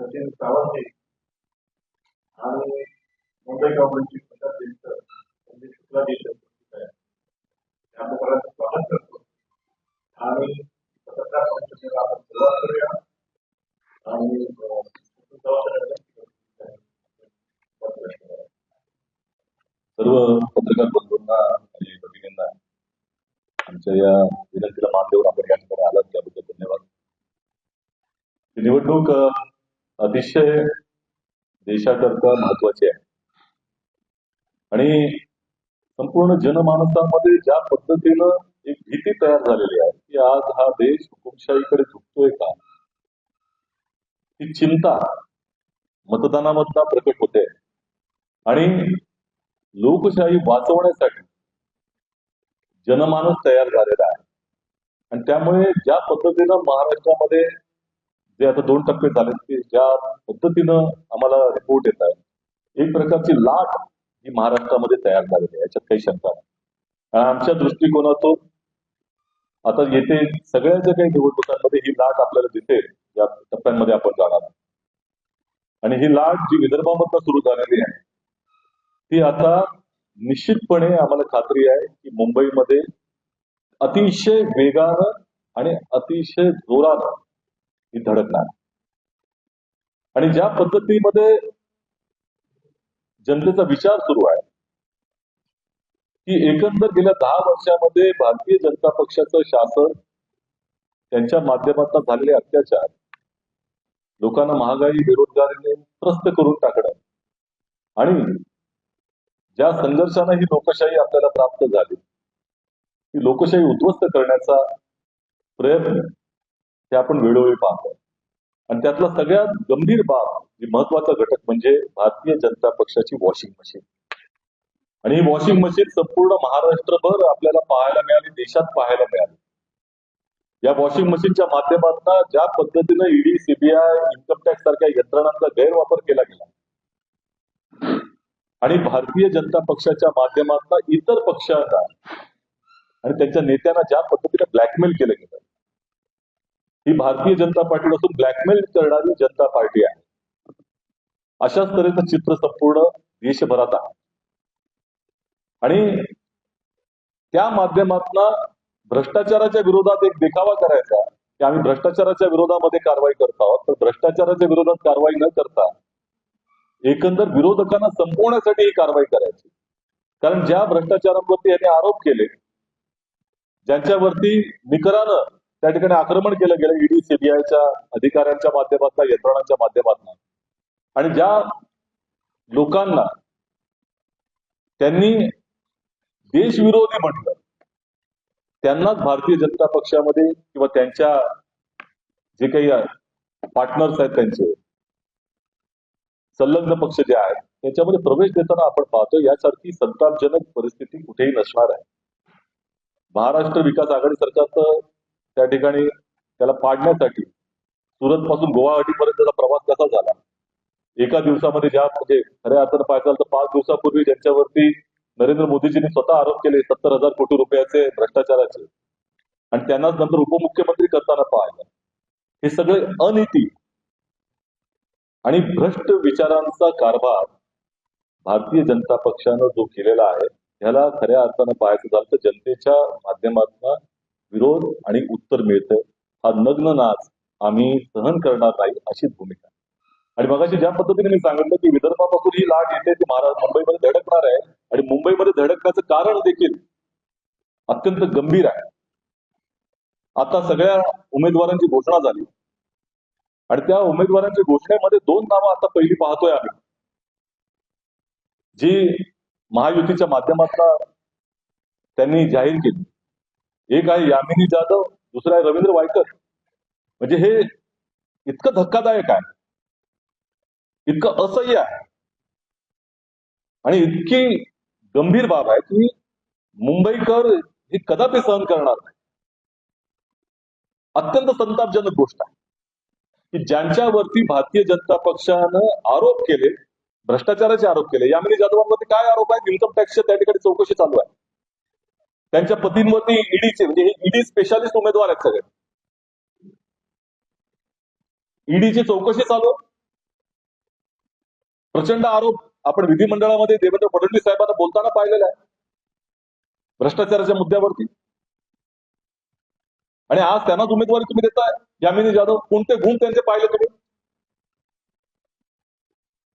सचिन सावंत आणि मुंबई गव्हर्नमेंटची प्रसाद देशकर म्हणजे शुक्ला देशकर आहे. त्या स्वागत करतो. आणि पत्रकार परिषदेला आपण सुरुवात करूया. आणि सर्व पत्रकार बंधूंना आणि भगिनींना आमच्या या विनंतीला मान देऊन आपण या ठिकाणी आलात. त्याबद्दल धन्यवाद. निवडणूक अतिशय देशाकरता महत्त्वाचे आहे. आणि संपूर्ण जनमानसामध्ये ज्या पद्धतीनं एक भीती तयार झालेली आहे की आज हा देश हुकुमशाहीकडे झुकतोय का? ही चिंता मतदानामधला प्रकट होते. आणि लोकशाही वाचवण्यासाठी जनमानस तयार झालेला आहे. आणि त्यामुळे ज्या पद्धतीनं महाराष्ट्रामध्ये जे आता दोन टप्पे झाले की ज्या पद्धतीनं आम्हाला रिपोर्ट येत आहे एक प्रकारची लाट ही महाराष्ट्रामध्ये तयार झालेली आहे याच्यात काही शंका नाही आणि आमच्या दृष्टिकोनातून आता येते सगळ्या ज्या काही निवडणुकांमध्ये ही लाट आपल्याला दिसेल या टप्प्यांमध्ये आपण जाणार आहोत. आणि ही लाट जी विदर्भामधनं सुरू झालेली आहे ती आता निश्चितपणे आम्हाला खात्री आहे की मुंबईमध्ये अतिशय वेगानं आणि अतिशय जोरानं ही धडकणार आणि ज्या पद्धतीमध्ये जनतेचा विचार सुरू आहे की एकंदर गेल्या दहा वर्षामध्ये भारतीय जनता पक्षाचं शासन त्यांच्या माध्यमातून झालेले अत्याचार लोकांना महागाई बेरोजगारीने त्रस्त करून टाकणं आणि ज्या संघर्षानं ही लोकशाही आपल्याला प्राप्त झाली ती लोकशाही उद्ध्वस्त करण्याचा प्रयत्न ते आपण वेळोवेळी पाहतो. आणि त्यातला सगळ्यात गंभीर बाब जी महत्त्वाचा घटक म्हणजे भारतीय जनता पक्षाची वॉशिंग मशीन. आणि ही वॉशिंग मशीन संपूर्ण महाराष्ट्रभर आपल्याला पाहायला मिळाली देशात पाहायला मिळाली. या वॉशिंग मशीनच्या माध्यमातून ज्या पद्धतीनं ईडी सीबीआय इन्कम टॅक्स सारख्या यंत्रणांचा गैरवापर केला गेला. आणि भारतीय जनता पक्षाच्या माध्यमातून इतर पक्षांना आणि त्यांच्या नेत्यांना ज्या पद्धतीने ब्लॅकमेल केलं गेलं ही भारतीय जनता पार्टी नसून ब्लॅकमेल करणारी जनता पार्टी आहे. अशाच तऱ्हेचं चित्र संपूर्ण देशभरात आहे. आणि त्या माध्यमातून भ्रष्टाचाराच्या विरोधात एक देखावा करायचा की आम्ही भ्रष्टाचाराच्या विरोधामध्ये कारवाई करत आहोत. तर भ्रष्टाचाराच्या विरोधात कारवाई न करता एकंदर विरोधकांना संपवण्यासाठी ही कारवाई करायची. कारण ज्या भ्रष्टाचारांवरती यांनी आरोप केले ज्यांच्यावरती निकरानं त्या ठिकाणी आक्रमण केलं गेलं ईडी सीबीआयच्या अधिकाऱ्यांच्या माध्यमातून यंत्रणांच्या माध्यमातून. आणि ज्या लोकांना त्यांनी देशविरोधी म्हटलं त्यांनाच भारतीय जनता पक्षामध्ये किंवा त्यांच्या जे काही पार्टनर्स आहेत त्यांचे संलग्न पक्ष जे आहेत त्याच्यामध्ये प्रवेश देताना आपण पाहतो यासारखी संतापजनक परिस्थिती कुठेही नसणार आहे. महाराष्ट्र विकास आघाडी सरकारचं त्या ठिकाणी त्याला पाडण्यासाठी सुरत पासून गुवाहाटीपर्यंतचा प्रवास कसा झाला? एका दिवसामध्ये ज्या म्हणजे खऱ्या अर्थानं पाहायचं तर पाच दिवसापूर्वी ज्यांच्यावरती नरेंद्र मोदीजींनी स्वतः आरोप केले सत्तर हजार कोटी रुपयाचे भ्रष्टाचाराचे. आणि त्यांनाच नंतर उपमुख्यमंत्री करताना पाहायला हे सगळे अनिती आणि भ्रष्ट विचारांचा कारभार भारतीय जनता पक्षानं जो केलेला आहे ह्याला खऱ्या अर्थानं पाहायचं झालं तर जनतेच्या माध्यमातून विरोध आणि उत्तर मिळतं हा नग्न नाच आम्ही सहन करणार नाही अशीच भूमिका. आणि मगाशी ज्या पद्धतीने मी सांगितलं की विदर्भापासून ही लाट येते ती महाराष्ट्र मुंबईमध्ये धडकणार आहे आणि मुंबईमध्ये धडकण्याचं कारण देखील अत्यंत गंभीर आहे. आता सगळ्या उमेदवारांची घोषणा झाली. आणि त्या उमेदवारांच्या घोषणेमध्ये दोन नावं आता पहिली पाहतोय आम्ही. जी महायुतीच्या माध्यमातून त्यांनी जाहीर केली. एक आहे यामिनी जाधव दुसरा आहे रवींद्र वायकर. म्हणजे हे इतकं धक्कादायक आहे. इतकं असह्य आहे. आणि इतकी गंभीर बाब आहे की मुंबईकर हे कदापि सहन करणार नाही. अत्यंत संतापजनक गोष्ट आहे. की ज्यांच्यावरती भारतीय जनता पक्षानं आरोप केले भ्रष्टाचाराचे आरोप केले यामिनी जाधवांवरती काय आरोप आहेत इन्कम टॅक्सच्या त्या ठिकाणी चौकशी चालू आहे. त्यांच्या पतींवरती ईडीचे म्हणजे हे ईडी स्पेशालिस्ट उमेदवार आहेत सगळे. ईडीची चौकशी चालू. प्रचंड आरोप आपण विधिमंडळामध्ये देवेंद्र फडणवीस साहेबांना बोलताना पाहिलेला आहे. भ्रष्टाचाराच्या मुद्द्यावरती. आणि आज त्यांनाच उमेदवारी तुम्ही देताय. यामिनी जाधव कोणते गुण त्यांचे पाहिले तुम्ही?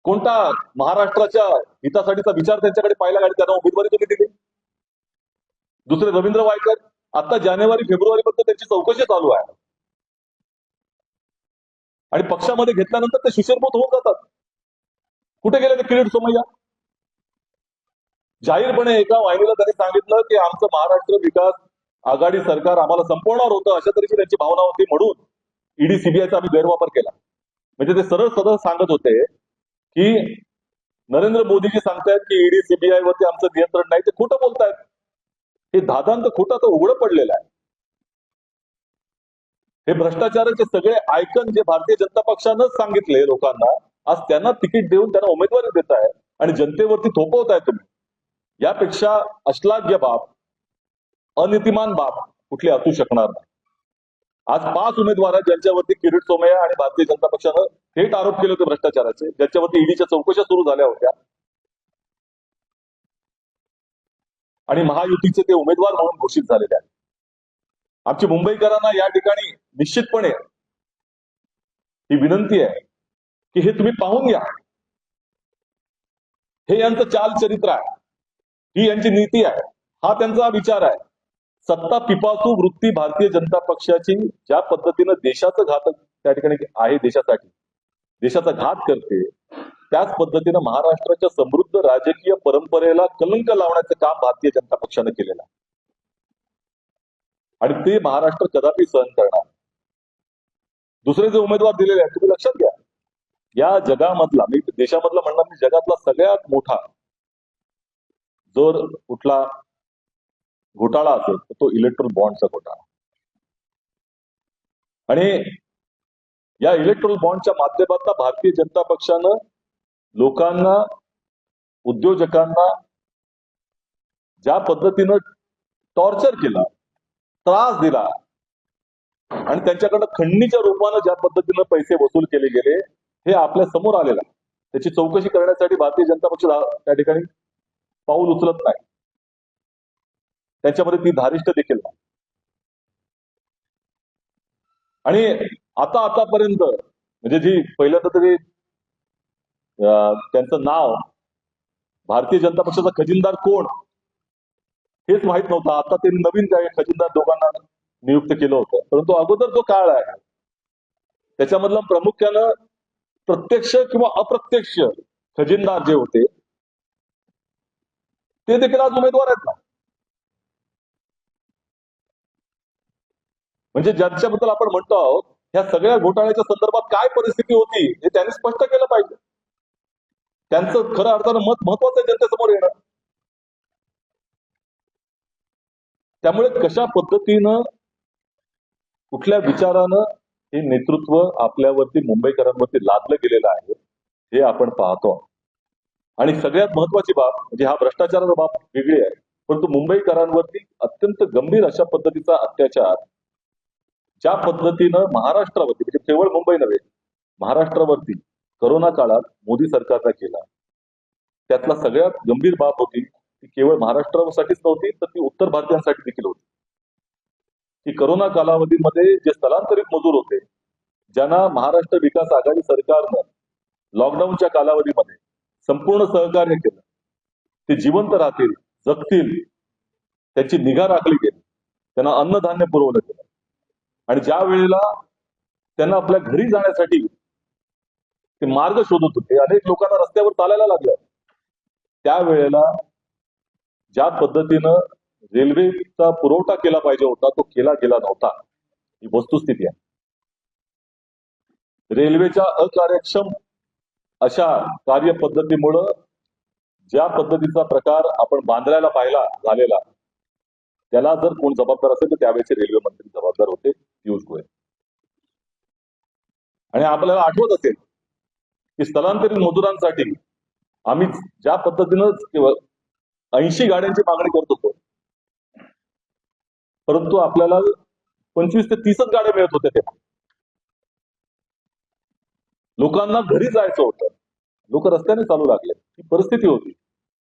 कोणता महाराष्ट्राच्या हितासाठीचा विचार त्यांच्याकडे पाहिला आणि त्यांना उमेदवारी तुम्ही दिली? दुसरे रवींद्र वायकर आता जानेवारी फेब्रुवारी पर्यंत त्यांची चौकशी चालू आहे. आणि पक्षामध्ये घेतल्यानंतर ते शिशिरभूत होऊन जातात. कुठे गेले ते किरीट सोमय्या? जाहीरपणे एका वाहिनीला त्यांनी सांगितलं की आमचं महाराष्ट्र विकास आघाडी सरकार आम्हाला संपवणार होतं अशा तऱ्हेची त्यांची भावना होती म्हणून ईडी सीबीआयचा आम्ही गैरवापर केला. म्हणजे ते सरळ सरळ सांगत होते की नरेंद्र मोदीजी सांगतायत की ईडी सीबीआय वरती आमचं नियंत्रण नाही ते खोटं बोलतायत हे खोटा तो उघड पडलेला आहे. हे भ्रष्टाचाराचे सगळे आयकन जे भारतीय जनता पक्षानंच सांगितले लोकांना आज त्यांना तिकीट देऊन त्यांना उमेदवारी देत आहे आणि जनतेवरती थोपवताय तुम्ही. यापेक्षा अश्लाघ्य बाब अनितिमान बाब कुठली असू शकणार नाही. आज पाच उमेदवार आहेत ज्यांच्यावरती किरीट सोमय्या आणि भारतीय जनता पक्षानं थेट आरोप केले होते भ्रष्टाचाराचे ज्यांच्यावरती ईडीच्या चौकशा सुरू झाल्या होत्या. आणि महायुतीचे ते उमेदवार म्हणून घोषित झालेले आहेत. आमची मुंबईकरांना या ठिकाणी निश्चितपणे ही विनंती आहे की हे तुम्ही पाहून घ्या. हे यांचं चाल चरित्र आहे. ही यांची नीती आहे. हा त्यांचा विचार आहे. सत्ता पिपासू वृत्ती भारतीय जनता पक्षाची ज्या पद्धतीनं देशाचं घातक त्या ठिकाणी आहे देशासाठी देशाचा घात करते त्याच पद्धतीनं महाराष्ट्राच्या समृद्ध राजकीय परंपरेला कलंक लावण्याचं काम भारतीय जनता पक्षानं केलेलं आहे. आणि ते महाराष्ट्र कदापि सहन करणार दुसरे जे उमेदवार दिलेले आहेत तुम्ही लक्षात घ्या. या जगामधला मी देशामधला म्हणणार मी जगातला सगळ्यात मोठा जर कुठला घोटाळा असेल तर तो इलेक्ट्रॉल बॉन्डचा घोटाळा. आणि या इलेक्ट्रॉल बॉन्डच्या माध्यमातून भारतीय जनता पक्षानं लोकांना उद्योजकांना ज्या पद्धतीनं टॉर्चर केला त्रास दिला आणि त्यांच्याकडनं खंडणीच्या रूपानं ज्या पद्धतीनं पैसे वसूल केले गेले हे आपल्यासमोर आलेलं आहे. त्याची चौकशी करण्यासाठी भारतीय जनता पक्ष त्या ठिकाणी पाऊल उचलत नाही. त्याच्यामध्ये ती धारिष्ट देखील नाही. आणि आता आतापर्यंत म्हणजे जी पहिल्यांदा तरी त्यांचं नाव भारतीय जनता पक्षाचा खजिनदार कोण? हेच माहीत नव्हतं. आता ते नवीन काय खजिनदार दोघांना नियुक्त केलं होतं. परंतु अगोदर जो काळ आहे. त्याच्यामधला प्रामुख्यानं प्रत्यक्ष किंवा अप्रत्यक्ष खजिनदार जे होते ते देखील आज उमेदवार आहेत ना? म्हणजे ज्यांच्याबद्दल आपण म्हणतो आहोत ह्या सगळ्या घोटाळ्याच्या संदर्भात काय परिस्थिती होती हे त्यांनी स्पष्ट केलं पाहिजे. त्यांचं खरं अर्थानं मत महत्वाचं आहे जनतेसमोर येणं. त्यामुळे कशा पद्धतीनं कुठल्या विचारानं हे नेतृत्व आपल्यावरती मुंबईकरांवरती लादलं गेलेलं आहे हे आपण पाहतो. आणि सगळ्यात महत्वाची बाब म्हणजे हा भ्रष्टाचाराचा बाब वेगळी आहे परंतु मुंबईकरांवरती अत्यंत गंभीर अशा पद्धतीचा अत्याचार ज्या पद्धतीनं महाराष्ट्रावरती म्हणजे केवळ मुंबई नव्हे महाराष्ट्रावरती करोना काळात मोदी सरकारनं केला. त्यातला सगळ्यात गंभीर बाब होती ती केवळ महाराष्ट्रासाठीच नव्हती तर ती उत्तर भारतीयांसाठी देखील होती. की करोना कालावधीमध्ये जे स्थलांतरित मजूर होते ज्यांना महाराष्ट्र विकास आघाडी सरकारनं लॉकडाऊनच्या कालावधीमध्ये संपूर्ण सहकार्य केलं ते जिवंत राहतील जगतील त्यांची निगा राखली गेली त्यांना अन्नधान्य पुरवलं गेलं. आणि ज्या वेळेला त्यांना आपल्या घरी जाण्यासाठी ते मार्ग शोधत होते. अनेक लोकांना रस्त्यावर चालायला लागलं. त्यावेळेला ज्या पद्धतीनं रेल्वेचा पुरवठा केला पाहिजे होता तो केला गेला नव्हता. ही वस्तुस्थिती आहे. रेल्वेच्या अकार्यक्षम अशा कार्यपद्धतीमुळं ज्या पद्धतीचा प्रकार आपण बांद्र्याला पाहिला झालेला त्याला जर कोण जबाबदार असेल तर त्यावेळेचे रेल्वे मंत्री जबाबदार होते पियुष गोयल. आणि आपल्याला आठवत असेल की स्थलांतरित मजुरांसाठी आम्ही ज्या पद्धतीनं ऐंशी गाड्यांची मागणी करत होतो परंतु आपल्याला पंचवीस ते तीसच गाड्या मिळत होत्या तेव्हा. लोकांना घरी जायचं होतं. लोक रस्त्याने चालू लागले. ही परिस्थिती होती.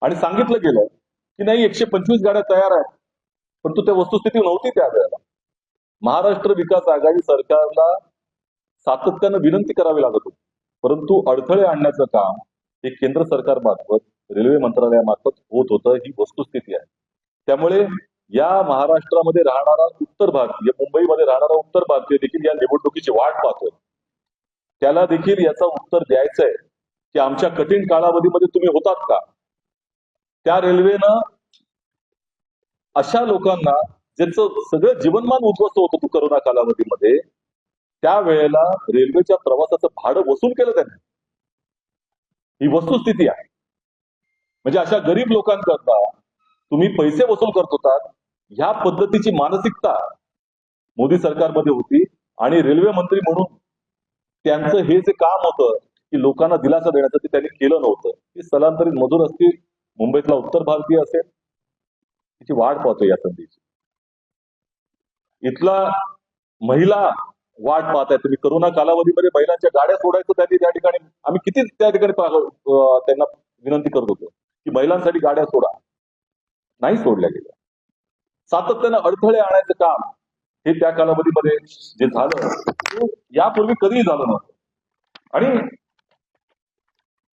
आणि सांगितलं गेलं की नाही एकशे पंचवीस गाड्या तयार आहेत परंतु त्या वस्तुस्थिती नव्हती त्या वेळेला. महाराष्ट्र विकास आघाडी सरकारला सातत्यानं विनंती करावी लागत होती. परंतु अडथळे आणण्याचं काम हे केंद्र सरकारमार्फत रेल्वे मंत्रालयामार्फत होत होतं ही वस्तुस्थिती आहे. त्यामुळे या महाराष्ट्रामध्ये राहणारा उत्तर भारतीय मुंबईमध्ये राहणारा उत्तर भारतीय देखील या निवडणुकीची वाट पाहतोय. त्याला देखील याचा उत्तर द्यायचं आहे की आमच्या कठीण कालावधीमध्ये तुम्ही होतात का? त्या रेल्वेनं अशा लोकांना ज्यांचं सगळं जीवनमान उद्ध्वस्त होत होतं करोना कालावधीमध्ये त्यावेळेला रेल्वेच्या प्रवासाचं भाडं वसूल केलं त्यांनी. ही वस्तुस्थिती आहे. म्हणजे अशा गरीब लोकांकरता तुम्ही पैसे वसूल करत होतात ह्या पद्धतीची मानसिकता मोदी सरकारमध्ये होती आणि रेल्वे मंत्री म्हणून त्यांचं हे जे काम होतं की लोकांना दिलासा देण्याचं ते त्यांनी केलं नव्हतं की स्थलांतरित मजूर असतील मुंबईतला उत्तर भारतीय असेल तिची वाट पाहतो या संधीची. इथला महिला वाट पाहताय. तुम्ही करोना कालावधीमध्ये महिलांच्या गाड्या सोडायचं त्यांनी त्या ठिकाणी आम्ही किती त्या ठिकाणी त्यांना विनंती करत होतो की महिलांसाठी गाड्या सोडा. नाही सोडल्या गेल्या. सातत्यानं अडथळे आणायचं काम हे त्या कालावधीमध्ये जे झालं यापूर्वी कधीही झालं नव्हतं. आणि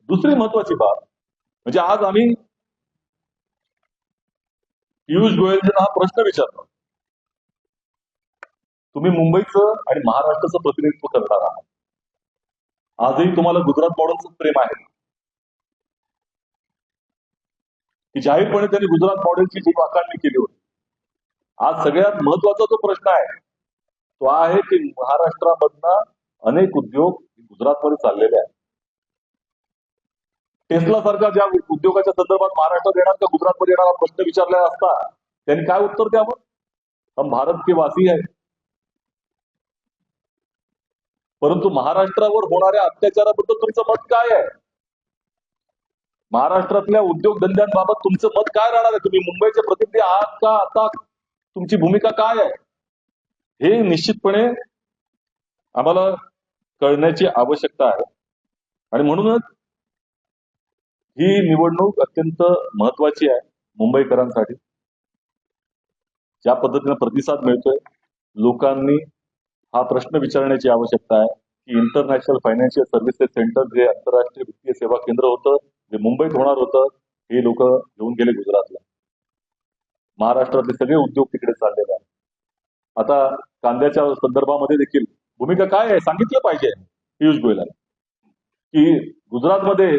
दुसरी महत्वाची बाब म्हणजे आज आम्ही पियुष गोयलजींना हा प्रश्न विचारला तुम्ही मुंबईचं आणि महाराष्ट्राचं प्रतिनिधित्व करणार आहात. आजही तुम्हाला गुजरात मॉडेलच प्रेम आहे. की जाहीरपणे त्यांनी गुजरात मॉडेलची जी वाकाळणी केली होती. आज सगळ्यात महत्त्वाचा जो प्रश्न आहे तो आहे की महाराष्ट्रामधनं अनेक उद्योग गुजरातमध्ये चाललेले आहेत. टेस्ला सारख्या ज्या उद्योगाच्या संदर्भात महाराष्ट्रात येणार का गुजरातमध्ये येणार प्रश्न विचारला असता त्यांनी काय उत्तर द्यावं? हम भारत के वासी आहे परंतु महाराष्ट्रावर होणाऱ्या अत्याचाराबद्दल तुमचं मत काय आहे? महाराष्ट्रातल्या उद्योगधंद्यांबाबत तुमचं मत काय राहणार आहे? तुम्ही मुंबईचे प्रतिनिधी आहात का आता? तुमची भूमिका काय आहे? हे निश्चितपणे आम्हाला कळण्याची आवश्यकता आहे. आणि म्हणूनच ही निवडणूक अत्यंत महत्वाची आहे मुंबईकरांसाठी. ज्या पद्धतीने प्रतिसाद मिळतोय लोकांनी हा प्रश्न विचारण्याची आवश्यकता आहे की इंटरनॅशनल फायनान्शियल सर्व्हिसेस सेंटर जे आंतरराष्ट्रीय वित्तीय सेवा केंद्र होतं जे मुंबईत होणार होतं हे लोक घेऊन गेले गुजरातला. महाराष्ट्रातले सगळे उद्योग तिकडे चाललेले आहेत आता कांद्याच्या संदर्भामध्ये देखील भूमिका काय आहे? सांगितलं पाहिजे पियुष गोयलांनी. की गुजरातमध्ये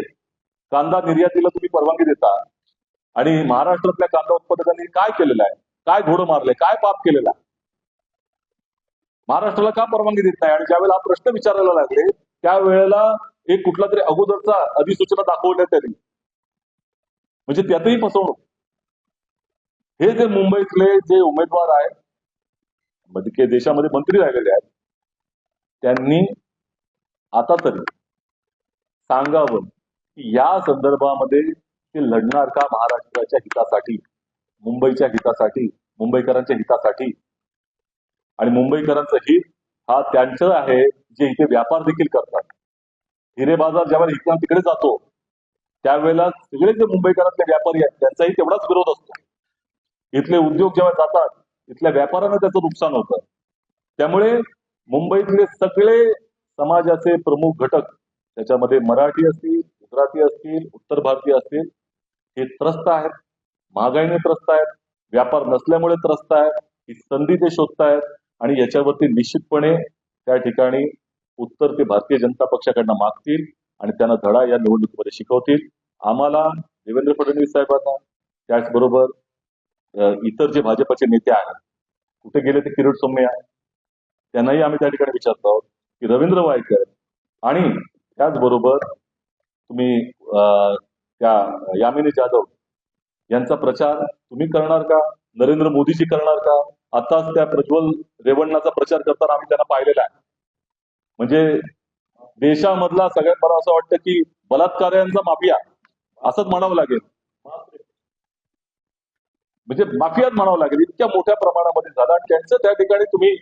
कांदा निर्यातीला तुम्ही परवानगी देता आणि महाराष्ट्रातल्या कांदा उत्पादकांनी काय केलेलं आहे? काय घोडं मारले? काय पाप केलेला आहे? महाराष्ट्राला का परवानगी देत नाही? आणि ज्यावेळेला हा प्रश्न विचारायला लागले त्यावेळेला एक कुठला तरी अगोदरचा अधिसूचना दाखवल्या त्यांनी म्हणजे त्यातही फसवणूक. हे जे मुंबईतले जे उमेदवार आहेत म्हणजे देशामध्ये मंत्री राहिलेले आहेत त्यांनी आता तरी सांगावं की या संदर्भामध्ये ते लढणार का महाराष्ट्राच्या हितासाठी मुंबईच्या हितासाठी मुंबईकरांच्या हितासाठी? आणि मुंबईकरांचं हित हा त्यांचं आहे जे इथे व्यापार देखील करतात. हिरे बाजार ज्यावेळेला इकडून तिकडे जातो त्यावेळेला सगळे जे मुंबईकरांचे व्यापारी आहेत त्यांचाही तेवढाच विरोध असतो. इथले उद्योग जेव्हा जातात इथल्या व्यापाऱ्यांना त्याचं नुकसान होतं. त्यामुळे मुंबईतले सगळे समाजाचे प्रमुख घटक त्याच्यामध्ये मराठी असतील गुजराती असतील उत्तर भारतीय असतील हे त्रस्त आहेत. महागाईने त्रस्त आहेत. व्यापार नसल्यामुळे त्रस्त आहेत. ही संधी ते शोधतायत. आणि याच्यावरती निश्चितपणे त्या ठिकाणी उत्तर ते भारतीय जनता पक्षाकडनं मागतील आणि त्यांना धडा या निवडणुकीमध्ये शिकवतील. आम्हाला देवेंद्र फडणवीस साहेबांना त्याचबरोबर इतर जे भाजपचे नेते आहेत कुठे गेले ते किरीट आहे त्यांनाही आम्ही त्या ठिकाणी विचारतो आहोत की रवींद्र वायकर आणि त्याचबरोबर तुम्ही अ, त्या यामिनी जाधव यांचा प्रचार तुम्ही करणार का? नरेंद्र मोदीजी करणार का? आताच त्या प्रज्वल रेवण्णाचा प्रचार करताना आम्ही त्यांना पाहिलेला आहे. म्हणजे देशामधला सगळ्यात मला असं वाटतं की बलात्कारांचा माफिया असंच म्हणावं लागेल. म्हणजे माफियात म्हणावं लागेल इतक्या मोठ्या प्रमाणामध्ये झाला. आणि त्यांचं त्या ठिकाणी तुम्ही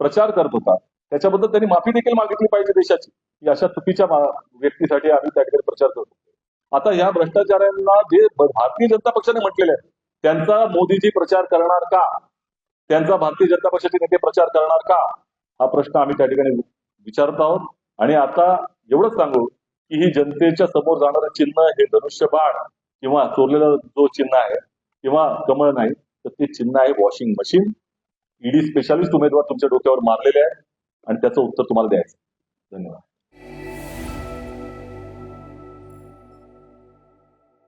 प्रचार करत होता. त्याच्याबद्दल त्यांनी माफी देखील मागितली पाहिजे देशाची. की अशा चुकीच्या व्यक्तीसाठी आम्ही त्या ठिकाणी प्रचार करतो आता ह्या भ्रष्टाचारांना जे भारतीय जनता पक्षाने म्हटलेले आहे त्यांचा मोदीजी प्रचार करणार का? त्यांचा भारतीय जनता पक्षाचे नेते प्रचार करणार का? हा प्रश्न आम्ही त्या ठिकाणी विचारत आहोत. आणि आता एवढंच सांगू की ही जनतेच्या समोर जाणारं चिन्ह हे धनुष्यबाण किंवा चोरलेलं जो चिन्ह आहे किंवा कमळ नाही तर ते चिन्ह आहे वॉशिंग मशीन. ईडी स्पेशालिस्ट उमेदवार तुमच्या डोक्यावर मारलेले आहेत आणि त्याचं उत्तर तुम्हाला द्यायचं धन्यवाद.